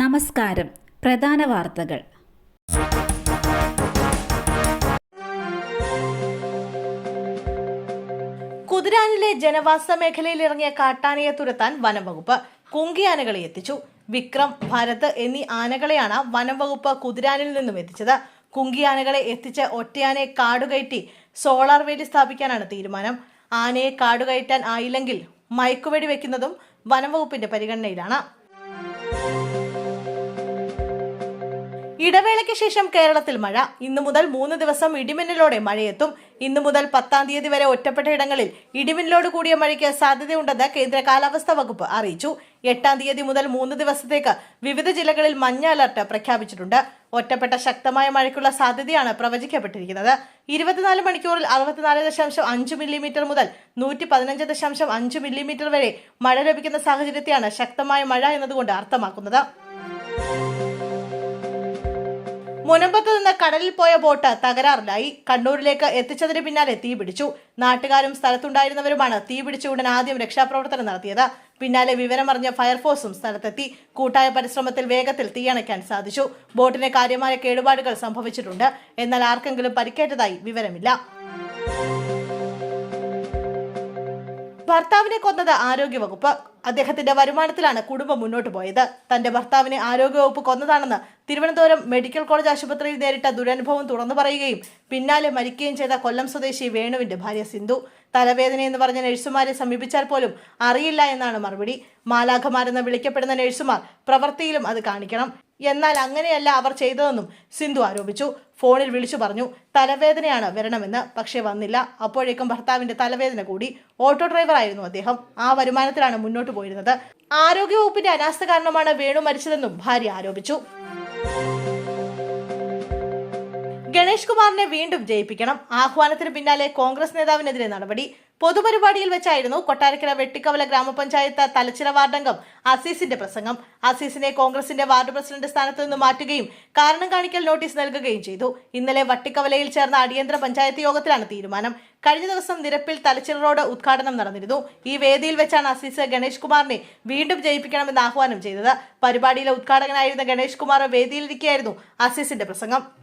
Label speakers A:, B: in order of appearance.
A: നമസ്കാരം പ്രധാന വാർത്തകൾ
B: കുതിരാനിലെ ജനവാസ മേഖലയിൽ ഇറങ്ങിയ കാട്ടാനയെ തുരത്താൻ വനംവകുപ്പ് കുങ്കിയാനകളെ എത്തിച്ചു വിക്രം ഭരത് എന്നീ ആനകളെയാണ് വനംവകുപ്പ് കുതിരാനിൽ നിന്നും എത്തിച്ചത് കുങ്കിയാനകളെ എത്തിച്ച് ഒറ്റയാനെ കാടുകയറ്റി സോളാർ വേലി സ്ഥാപിക്കാനാണ് തീരുമാനം ആനയെ കാടുകയറ്റാൻ ആയില്ലെങ്കിൽ മയക്കുവെടി വെക്കുന്നതും വനംവകുപ്പിന്റെ പരിഗണനയിലാണ് ഇടവേളയ്ക്ക് ശേഷം കേരളത്തിൽ മഴ ഇന്നു മുതൽ മൂന്ന് ദിവസം ഇടിമിന്നലോടെ മഴയെത്തും ഇന്നു മുതൽ പത്താം തീയതി വരെ ഒറ്റപ്പെട്ട ഇടങ്ങളിൽ ഇടിമിന്നലോട് കൂടിയ മഴയ്ക്ക് സാധ്യതയുണ്ടെന്ന് കേന്ദ്ര കാലാവസ്ഥാ വകുപ്പ് അറിയിച്ചു എട്ടാം തീയതി മുതൽ മൂന്ന് ദിവസത്തേക്ക് വിവിധ ജില്ലകളിൽ മഞ്ഞ അലർട്ട് പ്രഖ്യാപിച്ചിട്ടുണ്ട് ഒറ്റപ്പെട്ട ശക്തമായ മഴയ്ക്കുള്ള സാധ്യതയാണ് പ്രവചിക്കപ്പെട്ടിരിക്കുന്നത് ഇരുപത്തിനാല് മണിക്കൂറിൽ അറുപത്തിനാല് ദശാംശം അഞ്ച് മില്ലിമീറ്റർ മുതൽ നൂറ്റി പതിനഞ്ച് ദശാംശം അഞ്ച് മില്ലിമീറ്റർ വരെ മഴ ലഭിക്കുന്ന സാഹചര്യത്തെയാണ് ശക്തമായ മഴ എന്നതുകൊണ്ട് അർത്ഥമാക്കുന്നത് മുനമ്പത്ത് നിന്ന് കടലിൽ പോയ ബോട്ട് തകരാറിലായി കണ്ണൂരിലേക്ക് എത്തിച്ചതിന് പിന്നാലെ തീ പിടിച്ചു നാട്ടുകാരും സ്ഥലത്തുണ്ടായിരുന്നവരുമാണ് തീ പിടിച്ച ഉടൻ ആദ്യം രക്ഷാപ്രവർത്തനം നടത്തിയത് പിന്നാലെ വിവരമറിഞ്ഞ ഫയർഫോഴ്സും സ്ഥലത്തെത്തി കൂട്ടായ പരിശ്രമത്തിൽ വേഗത്തിൽ തീയണയ്ക്കാൻ സാധിച്ചു ബോട്ടിന് കാര്യമായ കേടുപാടുകൾ സംഭവിച്ചിട്ടുണ്ട് എന്നാൽ ആർക്കെങ്കിലും പരിക്കേറ്റതായി വിവരമില്ല ഭർത്താവിനെ കൊന്നത് ആരോഗ്യവകുപ്പ് അദ്ദേഹത്തിന്റെ വരുമാനത്തിലാണ് കുടുംബം മുന്നോട്ട് പോയത് തന്റെ ഭർത്താവിനെ ആരോഗ്യവകുപ്പ് കൊന്നതാണെന്ന് തിരുവനന്തപുരം മെഡിക്കൽ കോളേജ് ആശുപത്രിയിൽ നേരിട്ട ദുരനുഭവം തുറന്നു പറയുകയും പിന്നാലെ മരിക്കുകയും ചെയ്ത കൊല്ലം സ്വദേശി വേണുവിന്റെ ഭാര്യ സിന്ധു തലവേദന എന്ന് പറഞ്ഞ നഴ്സുമാരെ സമീപിച്ചാൽ പോലും അറിയില്ല എന്നാണ് മറുപടി മാലാഖമാരെന്ന് വിളിക്കപ്പെടുന്ന നഴ്സുമാർ പ്രവൃത്തിയിലും അത് കാണിക്കണം എന്നാൽ അങ്ങനെയല്ല അവർ ചെയ്തതെന്നും സിന്ധു ആരോപിച്ചു ഫോണിൽ വിളിച്ചു പറഞ്ഞു തലവേദനയാണ് വരണമെന്ന് പക്ഷേ വന്നില്ല അപ്പോഴേക്കും ഭർത്താവിന്റെ തലവേദന കൂടി ഓട്ടോ ഡ്രൈവറായിരുന്നു അദ്ദേഹം ആ വരുമാനത്തിലാണ് മുന്നോട്ട് പോയിരുന്നത് ആരോഗ്യവകുപ്പിന്റെ അനാസ്ഥ കാരണമാണ് വേണു മരിച്ചതെന്നും ഭാര്യ ആരോപിച്ചു ഗണേഷ് കുമാറിനെ വീണ്ടും ജയിപ്പിക്കണം ആഹ്വാനത്തിന് പിന്നാലെ കോൺഗ്രസ് നേതാവിനെതിരെ നടപടി പൊതുപരിപാടിയിൽ വെച്ചായിരുന്നു കൊട്ടാരക്കര വെട്ടിക്കവല ഗ്രാമപഞ്ചായത്ത് തലച്ചില വാർഡംഗം അസീസിന്റെ പ്രസംഗം അസീസിനെ കോൺഗ്രസിന്റെ വാർഡ് പ്രസിഡന്റ് സ്ഥാനത്ത് നിന്ന് മാറ്റുകയും കാരണം കാണിക്കൽ നോട്ടീസ് നൽകുകയും ചെയ്തു ഇന്നലെ വട്ടിക്കവലയിൽ ചേർന്ന അടിയന്തര പഞ്ചായത്ത് യോഗത്തിലാണ് തീരുമാനം കഴിഞ്ഞ ദിവസം നിരപ്പിൽ തലച്ചിൽ റോഡ് ഉദ്ഘാടനം നടന്നിരുന്നു ഈ വേദിയിൽ വെച്ചാണ് അസീസ് ഗണേഷ് കുമാറിനെ വീണ്ടും ജയിപ്പിക്കണമെന്ന് ആഹ്വാനം ചെയ്തത് പരിപാടിയിലെ ഉദ്ഘാടകനായിരുന്ന ഗണേഷ് കുമാർ വേദിയിലിരിക്കെയായിരുന്നു അസീസിന്റെ പ്രസംഗം